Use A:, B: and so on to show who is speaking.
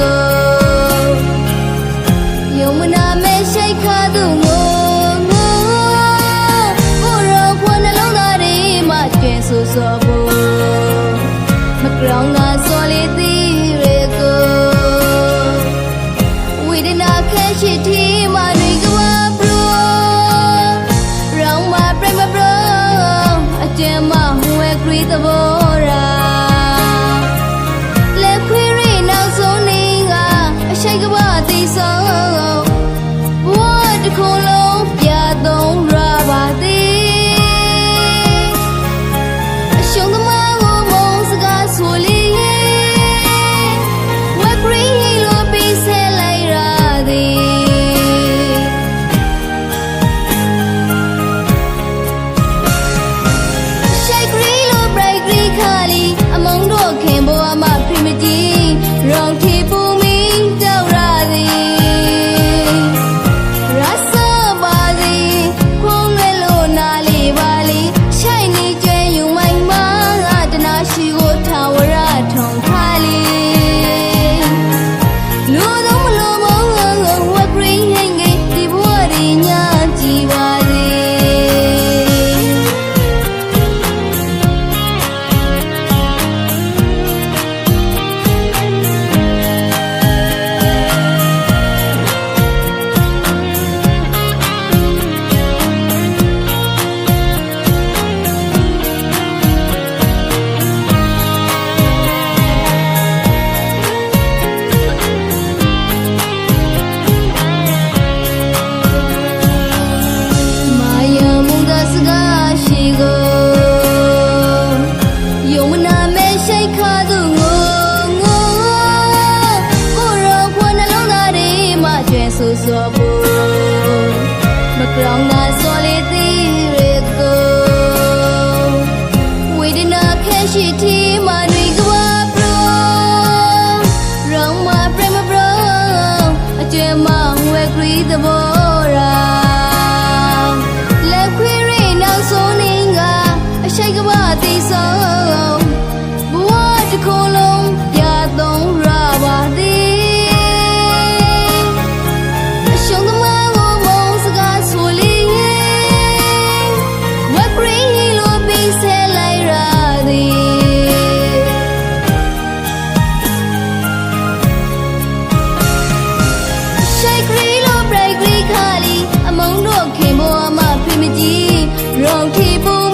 A: ကိုယုံမနာမဲ့ရှိခါသူ the world. keep away.